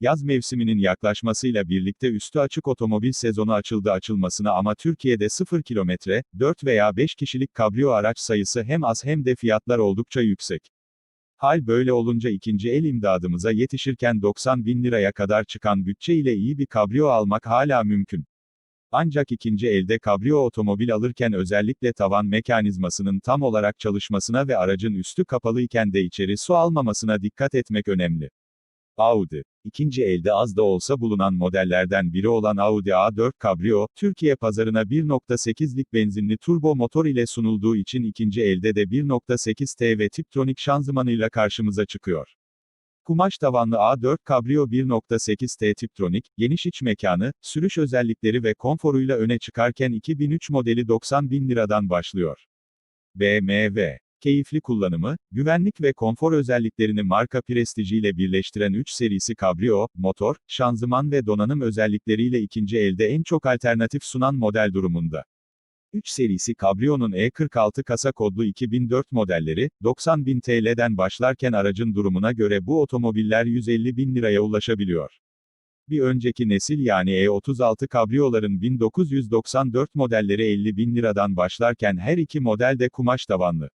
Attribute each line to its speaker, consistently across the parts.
Speaker 1: Yaz mevsiminin yaklaşmasıyla birlikte üstü açık otomobil sezonu açıldı açılmasına ama Türkiye'de 0 kilometre, 4 veya 5 kişilik kabrio araç sayısı hem az hem de fiyatlar oldukça yüksek. Hal böyle olunca ikinci el imdadımıza yetişirken 90 bin liraya kadar çıkan bütçe ile iyi bir kabrio almak hala mümkün. Ancak ikinci elde kabrio otomobil alırken özellikle tavan mekanizmasının tam olarak çalışmasına ve aracın üstü kapalı iken de içeri su almamasına dikkat etmek önemli. Audi. İkinci elde az da olsa bulunan modellerden biri olan Audi A4 Cabrio, Türkiye pazarına 1.8'lik benzinli turbo motor ile sunulduğu için ikinci elde de 1.8 T ve Tiptronic şanzımanıyla karşımıza çıkıyor. Kumaş tavanlı A4 Cabrio 1.8 T Tiptronic, geniş iç mekanı, sürüş özellikleri ve konforuyla öne çıkarken 2003 modeli 90 bin liradan başlıyor. BMW Keyifli kullanımı, güvenlik ve konfor özelliklerini marka prestijiyle birleştiren 3 serisi kabrio, motor, şanzıman ve donanım özellikleriyle ikinci elde en çok alternatif sunan model durumunda. 3 serisi Cabrio'nun E46 kasa kodlu 2004 modelleri, 90.000 TL'den başlarken aracın durumuna göre bu otomobiller 150 bin liraya ulaşabiliyor. Bir önceki nesil yani E36 kabriyoların 1994 modelleri 50 bin liradan başlarken her iki model de kumaş tavanlı.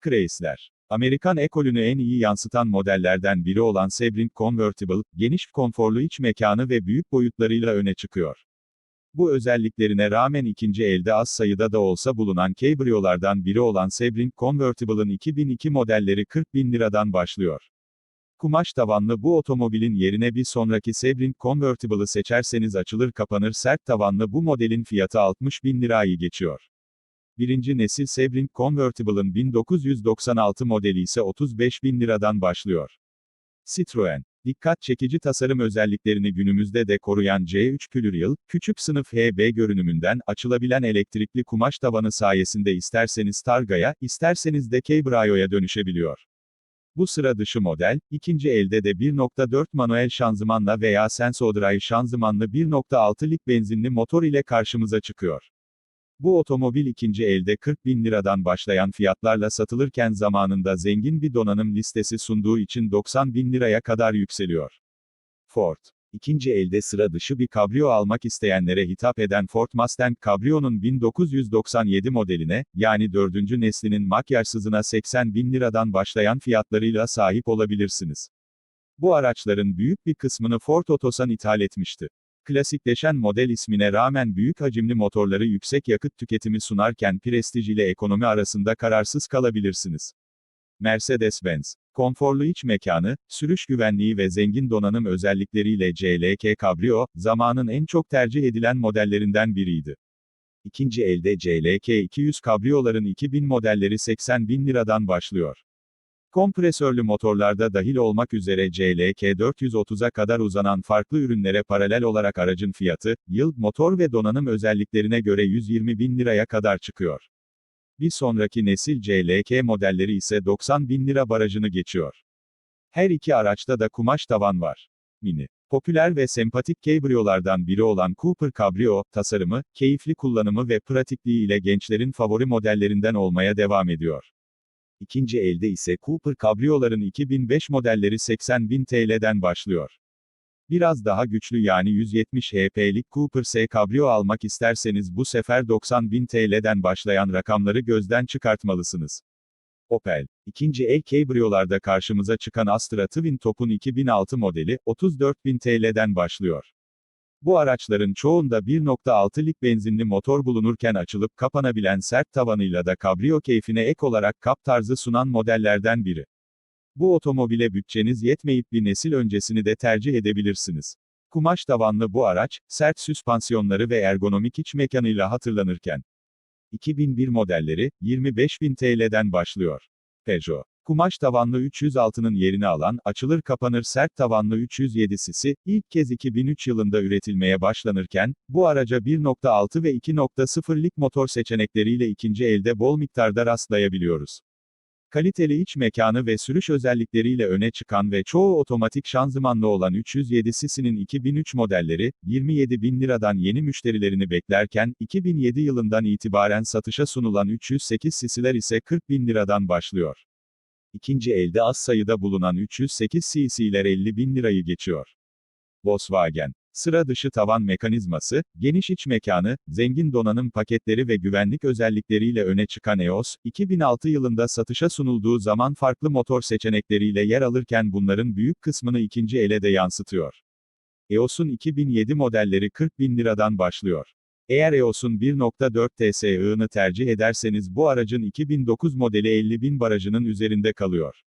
Speaker 1: Chrysler. Amerikan ekolünü en iyi yansıtan modellerden biri olan Sebring Convertible, geniş konforlu iç mekanı ve büyük boyutlarıyla öne çıkıyor. Bu özelliklerine rağmen ikinci elde az sayıda da olsa bulunan cabriolardan biri olan Sebring Convertible'ın 2002 modelleri 40 bin liradan başlıyor. Kumaş tavanlı bu otomobilin yerine bir sonraki Sebring Convertible'ı seçerseniz açılır kapanır sert tavanlı bu modelin fiyatı 60 bin lirayı geçiyor. Birinci nesil Sebring Convertible'ın 1996 modeli ise 35 bin liradan başlıyor. Citroen. Dikkat çekici tasarım özelliklerini günümüzde de koruyan C3 Plurial, küçük sınıf HB görünümünden, açılabilen elektrikli kumaş tavanı sayesinde isterseniz Targa'ya, isterseniz de Cabrio'ya dönüşebiliyor. Bu sıra dışı model, ikinci elde de 1.4 manuel şanzımanla veya Sensodrive şanzımanlı 1.6'lik benzinli motor ile karşımıza çıkıyor. Bu otomobil ikinci elde 40 bin liradan başlayan fiyatlarla satılırken zamanında zengin bir donanım listesi sunduğu için 90 bin liraya kadar yükseliyor. Ford. İkinci elde sıra dışı bir kabrio almak isteyenlere hitap eden Ford Mustang Cabrio'nun 1997 modeline, yani dördüncü neslinin makyajsızına 80 bin liradan başlayan fiyatlarıyla sahip olabilirsiniz. Bu araçların büyük bir kısmını Ford Otosan ithal etmişti. Klasikleşen model ismine rağmen büyük hacimli motorları yüksek yakıt tüketimi sunarken prestij ile ekonomi arasında kararsız kalabilirsiniz. Mercedes-Benz. Konforlu iç mekanı, sürüş güvenliği ve zengin donanım özellikleriyle CLK Cabrio, zamanın en çok tercih edilen modellerinden biriydi. İkinci elde CLK 200 kabriyoların 2000 modelleri 80 bin liradan başlıyor. Kompresörlü motorlarda dahil olmak üzere CLK 430'a kadar uzanan farklı ürünlere paralel olarak aracın fiyatı, yıl, motor ve donanım özelliklerine göre 120 bin liraya kadar çıkıyor. Bir sonraki nesil CLK modelleri ise 90 bin lira barajını geçiyor. Her iki araçta da kumaş tavan var. Mini. Popüler ve sempatik cabriolardan biri olan Cooper Cabrio, tasarımı, keyifli kullanımı ve pratikliği ile gençlerin favori modellerinden olmaya devam ediyor. İkinci elde ise Cooper Cabrio'ların 2005 modelleri 80 bin TL'den başlıyor. Biraz daha güçlü yani 170 HP'lik Cooper S Cabrio almak isterseniz bu sefer 90 bin TL'den başlayan rakamları gözden çıkartmalısınız. Opel. İkinci el cabriolarda karşımıza çıkan Astra Twin Top'un 2006 modeli, 34 bin TL'den başlıyor. Bu araçların çoğunda 1.6'lik benzinli motor bulunurken açılıp kapanabilen sert tavanıyla da kabrio keyfine ek olarak kap tarzı sunan modellerden biri. Bu otomobile bütçeniz yetmeyip bir nesil öncesini de tercih edebilirsiniz. Kumaş tavanlı bu araç, sert süspansiyonları ve ergonomik iç mekanıyla hatırlanırken. 2001 modelleri, 25.000 TL'den başlıyor. Peugeot. Kumaş tavanlı 306'nın yerini alan, açılır kapanır sert tavanlı 307'sisi, ilk kez 2003 yılında üretilmeye başlanırken, bu araca 1.6 ve 2.0'lik motor seçenekleriyle ikinci elde bol miktarda rastlayabiliyoruz. Kaliteli iç mekanı ve sürüş özellikleriyle öne çıkan ve çoğu otomatik şanzımanlı olan 307 sisinin 2003 modelleri, 27 bin liradan yeni müşterilerini beklerken, 2007 yılından itibaren satışa sunulan 308 sisiler ise 40 bin liradan başlıyor. İkinci elde az sayıda bulunan 308 cc'ler 50 bin lirayı geçiyor. Volkswagen. Sıra dışı tavan mekanizması, geniş iç mekanı, zengin donanım paketleri ve güvenlik özellikleriyle öne çıkan EOS, 2006 yılında satışa sunulduğu zaman farklı motor seçenekleriyle yer alırken bunların büyük kısmını ikinci ele de yansıtıyor. EOS'un 2007 modelleri 40 bin liradan başlıyor. Eğer EOS'un 1.4 TSI'ını tercih ederseniz bu aracın 2009 modeli 50 bin barajının üzerinde kalıyor.